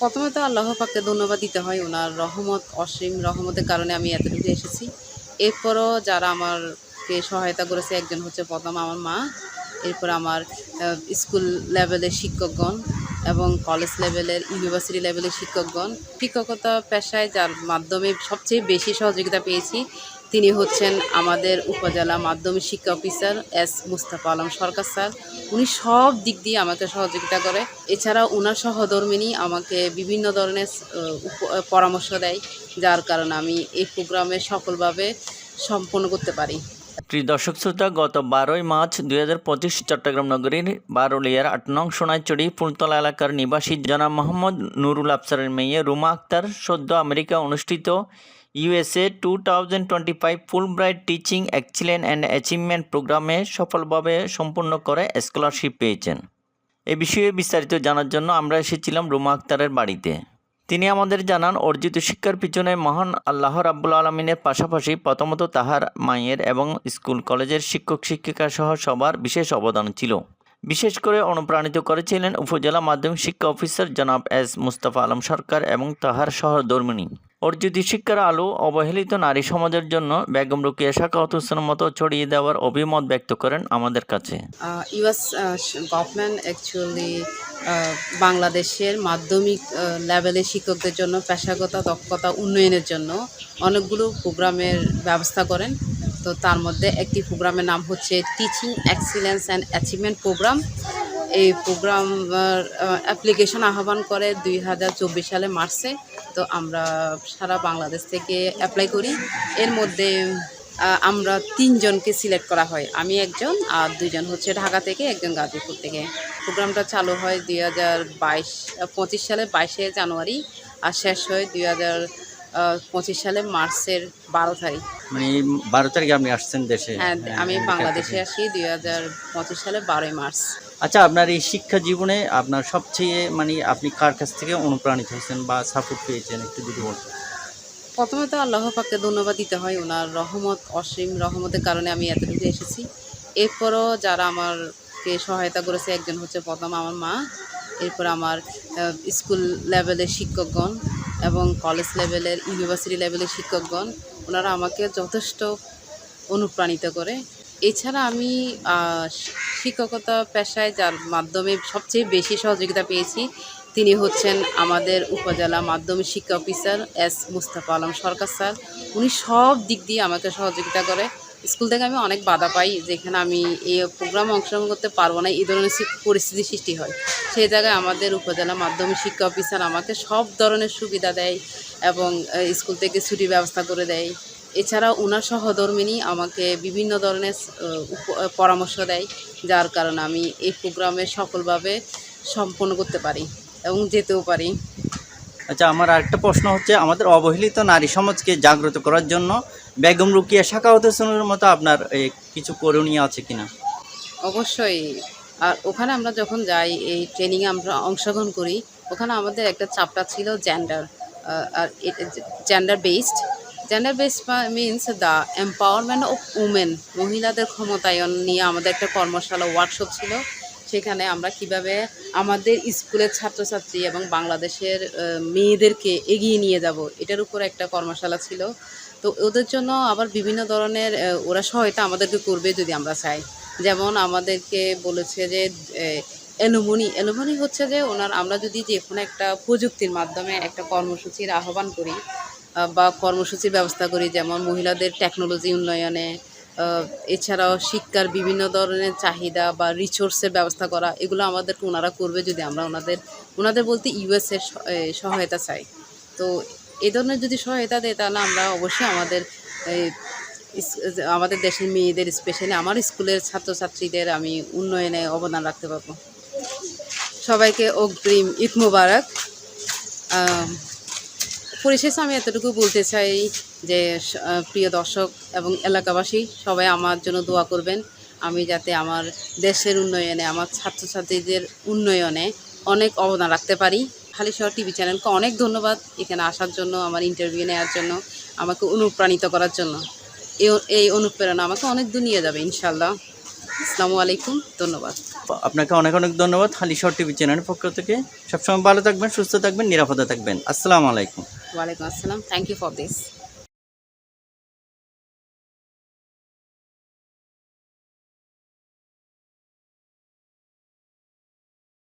প্রথমে তো আল্লাহ পাককে ধন্যবাদ দিতে হয়, ওনার রহমত, অসীম রহমতের কারণে আমি এতটুকু এসেছি। এরপরও যারা আমারকে সহায়তা করেছে, একজন হচ্ছে প্রথম আমার মা, এরপর আমার স্কুল লেভেলের শিক্ষকগণ এবং কলেজ লেভেলের, ইউনিভার্সিটি লেভেলের শিক্ষকগণ। শিক্ষকতা পেশায় যার মাধ্যমে সবচেয়ে বেশি সহযোগিতা পেয়েছি তিনি হচ্ছেন আমাদের উপজেলা মাধ্যমিক শিক্ষা officer S Mustafa Alam Sarkar sir. উনি সব দিক দিয়ে আমাকে সহযোগিতা করে। এছাড়া ওনার সহধর্মিনী আমাকে বিভিন্ন ধরনের পরামর্শ দেয়, যার কারণে আমি এই প্রোগ্রামে সফলভাবে সম্পন্ন করতে পারি। প্রিয় দর্শক শ্রোতা, গত বারোই মার্চ দুই হাজার পঁচিশ চট্টগ্রাম নগরীর বারুলিয়ার আট নং সোনাইচড়ি ফুলতলা এলাকার নিবাসী জনাব মোহাম্মদ নুরুল আফসারের মেয়ে রুমা আক্তার সদ্য আমেরিকা অনুষ্ঠিত USA two thousand twenty five Fulbright teaching excellent and achievement প্রোগ্রামে সফলভাবে সম্পূর্ণ করে স্কলারশিপ পেয়েছেন। এ বিষয়ে বিস্তারিত জানার জন্য আমরা এসেছিলাম রুমা আক্তারের বাড়িতে। তিনি আমাদের জানান, অর্জিত শিক্ষার পিছনে মহান আল্লাহ রাব্বুল আলমিনের পাশাপাশি প্রথমত তাহার মায়ের এবং স্কুল কলেজের শিক্ষক শিক্ষিকা সহ সবার বিশেষ অবদান ছিল। বিশেষ করে অনুপ্রাণিত করেছিলেন উপজেলা মাধ্যমিক শিক্ষা অফিসার জনাব এস মুস্তাফা আলম সরকার এবং তাহার সহধর্মিনী অর্জিত শিক্ষার আলো অবহেলিত নারী সমাজের জন্য বেগম রুকিয়া শাখাওয়াত হোসেনের মতো ছড়িয়ে দেওয়ার অভিমত ব্যক্ত করেন আমাদের কাছে। ইউএস গভর্নমেন্ট অ্যাকচুয়ালি বাংলাদেশের মাধ্যমিক লেভেলে শিক্ষকদের জন্য, পেশাগত দক্ষতা উন্নয়নের জন্য অনেকগুলো প্রোগ্রামের ব্যবস্থা করেন। তো তার মধ্যে একটি প্রোগ্রামের নাম হচ্ছে teaching excellence and achievement program এই প্রোগ্রাম অ্যাপ্লিকেশন আহ্বান করে দুই হাজার চব্বিশ সালে মার্চে। তো আমরা সারা বাংলাদেশ থেকে অ্যাপ্লাই করি। এর মধ্যে আমরা তিনজনকে সিলেক্ট করা হয়। আমি একজন আর দুইজন হচ্ছে ঢাকা থেকে একজন গাজীপুর থেকে। প্রোগ্রামটা চালু হয় দুই হাজার বাইশ পঁচিশ সালের বাইশে জানুয়ারি আর শেষ হয় দুই হাজার পঁচিশ সালে মার্চের বারো তারিখ। মানে বারো তারিখে আপনি আসছেন দেশে? হ্যাঁ আমি বাংলাদেশে আসি দুই হাজার পঁচিশ সালে বারোই মার্চ। আচ্ছা আপনার এই শিক্ষা জীবনে আপনার সবচেয়ে মানে আপনি কার কাছ থেকে অনুপ্রাণিত হয়েছেন বা সাপোর্ট পেয়েছেন, একটু যদি বলতেন? প্রথমে তো আল্লাহ পাককে ধন্যবাদ দিতে হয়, ওনার রহমত অসীম রহমতের কারণে আমি এতটুকু এসেছি। এরপরও যারা আমারকে সহায়তা করেছে, একজন হচ্ছে প্রথম আমার মা, এরপর আমার স্কুল লেভেলের শিক্ষকগণ এবং কলেজ লেভেলের, ইউনিভার্সিটি লেভেলের শিক্ষকগণ, ওনারা আমাকে যথেষ্ট অনুপ্রাণিত করে। এছাড়া আমি শিক্ষকতা পেশায় যার মাধ্যমে সবচেয়ে বেশি সহযোগিতা পেয়েছি, তিনি হচ্ছেন আমাদের উপজেলা মাধ্যমিক শিক্ষা officer S Mustafa Alam Sarkar sir. উনি সব দিক দিয়ে আমাকে সহযোগিতা করে। স্কুল থেকে আমি অনেক বাধা পাই, যেখানে আমি এই প্রোগ্রামে অংশগ্রহণ করতে পারব না, এই ধরনের পরিস্থিতি সৃষ্টি হয়। সেই জায়গায় আমাদের উপজেলা মাধ্যমিক শিক্ষা অফিসার আমাকে সব ধরনের সুবিধা দেয় এবং স্কুল থেকে ছুটির ব্যবস্থা করে দেয়। এছাড়া ওনার সহধর্মিনী আমাকে বিভিন্ন ধরনের পরামর্শ দেয় যার কারণে আমি এই প্রোগ্রামে সফলভাবে সম্পন্ন করতে পারি এবং যেতেও পারি। আচ্ছা আমার আরেকটা প্রশ্ন হচ্ছে আমাদের অবহেলিত নারী সমাজকে জাগ্রত করার জন্য বেগম রুকিয়া শাখাওয়াত হোসেনের মতো আপনার কিছু করণীয় আছে কিনা? অবশ্যই। আর ওখানে আমরা যখন যাই এই ট্রেনিংয়ে আমরা অংশগ্রহণ করি ওখানে আমাদের একটা চাপটা ছিল gender R gender based gender based means the empowerment of women মহিলাদের ক্ষমতায়ন নিয়ে আমাদের একটা কর্মশালা ওয়ার্কশপ ছিল। সেখানে আমরা কীভাবে আমাদের স্কুলের ছাত্রছাত্রী এবং বাংলাদেশের মেয়েদেরকে এগিয়ে নিয়ে যাব, এটার উপর একটা কর্মশালা ছিল। তো ওদের জন্য আবার বিভিন্ন ধরনের ওরা সহায়তা আমাদেরকে করবে যদি আমরা চাই। যেমন আমাদেরকে বলেছে যে এলোমনি এলোমনি হচ্ছে যে, ওনার আমরা যদি যে কোনো একটা প্রযুক্তির মাধ্যমে একটা কর্মসূচির আহ্বান করি বা কর্মসূচির ব্যবস্থা করি, যেমন মহিলাদের টেকনোলজি উন্নয়নে এছাড়াও শিক্ষার বিভিন্ন ধরনের চাহিদা বা রিসোর্সের ব্যবস্থা করা, এগুলো আমাদেরকে ওনারা করবে যদি আমরা ওনাদের ওনাদের বলতে ইউএসের সহায়তা চাই। তো এ ধরনের যদি সহায়তা দেয়, তাহলে আমরা অবশ্যই আমাদের আমাদের দেশের মেয়েদের স্পেশালি আমার স্কুলের ছাত্রছাত্রীদের আমি উন্নয়নে অবদান রাখতে পারব। সবাইকে অগ্রিম ঈদ মুবারক। পরিশেষে আমি এতটুকু বলতে চাই যে প্রিয় দর্শক এবং এলাকাবাসী, সবাই আমার জন্য দোয়া করবেন। আমি যাতে আমার দেশের উন্নয়নে, আমার ছাত্রছাত্রীদের উন্নয়নে অনেক অবদান রাখতে পারি। হালিশহর টিভি চ্যানেলকে অনেক ধন্যবাদ এখানে আসার জন্য, আমার ইন্টারভিউ নেওয়ার জন্য, আমাকে অনুপ্রাণিত করার জন্য। এই এই অনুপ্রেরণা আমাকে অনেক দূর নিয়ে যাবে ইনশাল্লাহ আসসালামু আলাইকুম, ধন্যবাদ। আপনাকে অনেক অনেক ধন্যবাদ হালিশহর টিভি চ্যানেলের পক্ষ থেকে। সবসময় ভালো থাকবেন, সুস্থ থাকবেন, নিরাপদে থাকবেন। আসসালামু আলাইকুম। ওয়ালাইকুম আসসালাম থ্যাংক ইউ ফর দিস